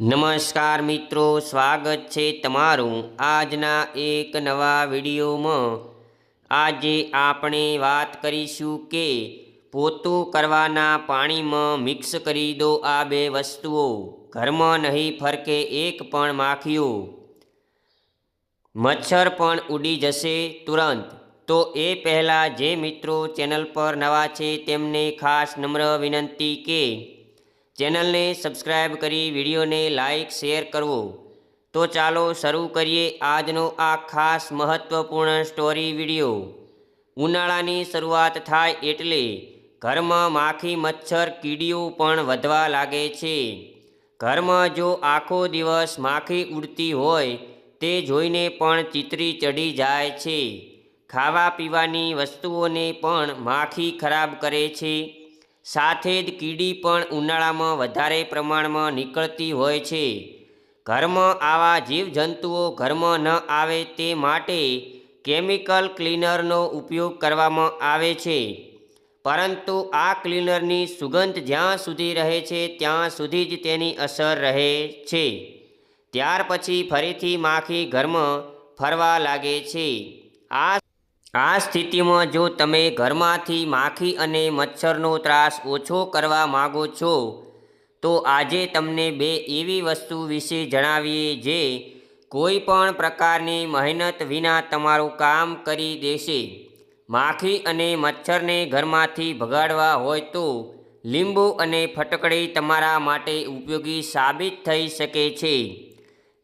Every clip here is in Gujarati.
નમસ્કાર મિત્રો, સ્વાગત છે તમારું આજના એક નવા વિડીયોમાં. આજે આપણે વાત કરીશું કે પોતું કરવાના પાણીમાં મિક્સ કરી દો આ બે વસ્તુઓ. ઘરમાં નહીં ફરકે એક પણ માખીઓ. મચ્છર પણ ઉડી જશે તુરંત. તો એ પહેલાં જે મિત્રો ચેનલ પર નવા છે તેમને ખાસ નમ્ર વિનંતી કે ચેનલને સબસ્ક્રાઇબ કરી વિડીયોને લાઇક, શેર કરવો. તો ચાલો શરૂ કરીએ આજનો આ ખાસ મહત્વપૂર્ણ સ્ટોરી વીડિયો. ઉનાળાની શરૂઆત થાય એટલે ઘરમાં માખી, મચ્છર, કીડીઓ પણ વધવા લાગે છે. ઘરમાં જો આખો દિવસ માખી ઉડતી હોય, તે જોઈને પણ ચિતરી ચડી જાય છે. ખાવા પીવાની વસ્તુઓને પણ માખી ખરાબ કરે છે. સાથે જ કીડી પણ ઉનાળામાં વધારે પ્રમાણમાં નીકળતી હોય છે. ઘરમાં આવા જીવજંતુઓ ઘરમાં ન આવે તે માટે કેમિકલ ક્લીનરનો ઉપયોગ કરવામાં આવે છે. પરંતુ આ ક્લીનરની સુગંધ જ્યાં સુધી રહે છે, ત્યાં સુધી જ તેની અસર રહે છે. ત્યાર પછી ફરીથી માખી ઘરમાં ફરવા લાગે છે. આ આ સ્થિતિમાં જો તમે ઘરમાંથી માખી અને મચ્છરનો ત્રાસ ઓછો કરવા માગો છો, તો આજે તમને બે એવી વસ્તુ વિશે જણાવીએ જે કોઈ પણ પ્રકારની મહેનત વિના તમારું કામ કરી દેશે. માખી અને મચ્છરને ઘરમાંથી ભગાડવા હોય તો લીંબુ અને ફટકડી તમારા માટે ઉપયોગી સાબિત થઈ શકે છે.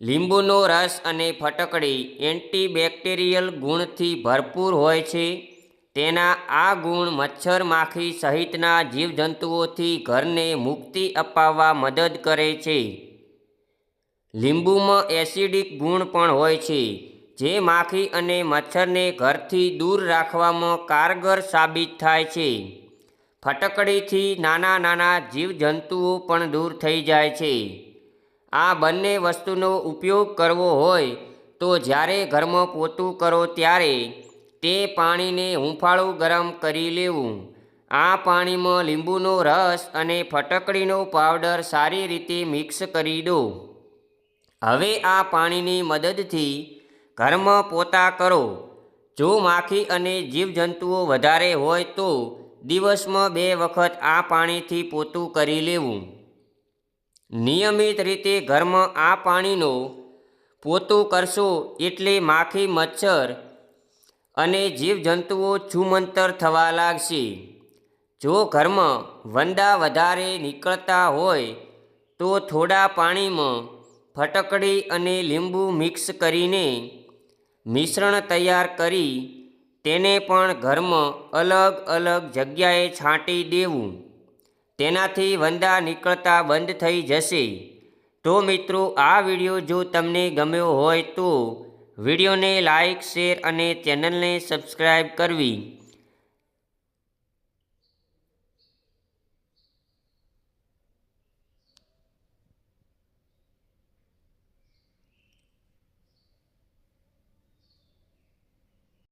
લીંબુનો રસ અને ફટકડી એન્ટીબેક્ટેરિયલ ગુણથી ભરપૂર હોય છે. તેના આ ગુણ મચ્છર માખી સહિતના જીવજંતુઓથી ઘરને મુક્તિ અપાવવા મદદ કરે છે. લીંબુમાં એસિડિક ગુણ પણ હોય છે, જે માખી અને મચ્છરને ઘરથી દૂર રાખવામાં કારગર સાબિત થાય છે. ફટકડીથી નાના નાના જીવજંતુઓ પણ દૂર થઈ જાય છે. આ બંને વસ્તુનો ઉપયોગ કરવો હોય તો જ્યારે ઘરમાં પોતું કરો ત્યારે તે પાણીને હૂંફાળું ગરમ કરી લેવું. આ પાણીમાં લીંબુનો રસ અને ફટકડીનો પાવડર સારી રીતે મિક્સ કરી દો. હવે આ પાણીની મદદથી ઘરમાં પોતા કરો. જો માખી અને જીવજંતુઓ વધારે હોય તો દિવસમાં બે વખત આ પાણીથી પોતું કરી લેવું. નિયમિત રીતે ઘરમાં આ પાણીનો પોતું કરશો એટલે માખી, મચ્છર અને જીવજંતુઓ છુમંતર થવા લાગશે. જો ઘરમાં વંદા વધારે નીકળતા હોય, તો થોડા પાણીમાં ફટકડી અને લીંબુ મિક્સ કરીને મિશ્રણ તૈયાર કરી તેને પણ ઘરમાં અલગ અલગ જગ્યાએ છાંટી દેવું. તેનાથી વંદા નીકળતા બંધ થઈ જશે. તો મિત્રો, આ વીડિયો જો તમને ગમ્યો હોય તો વિડીયોને લાઈક, શેર અને ચેનલને સબસ્ક્રાઈબ કરવી.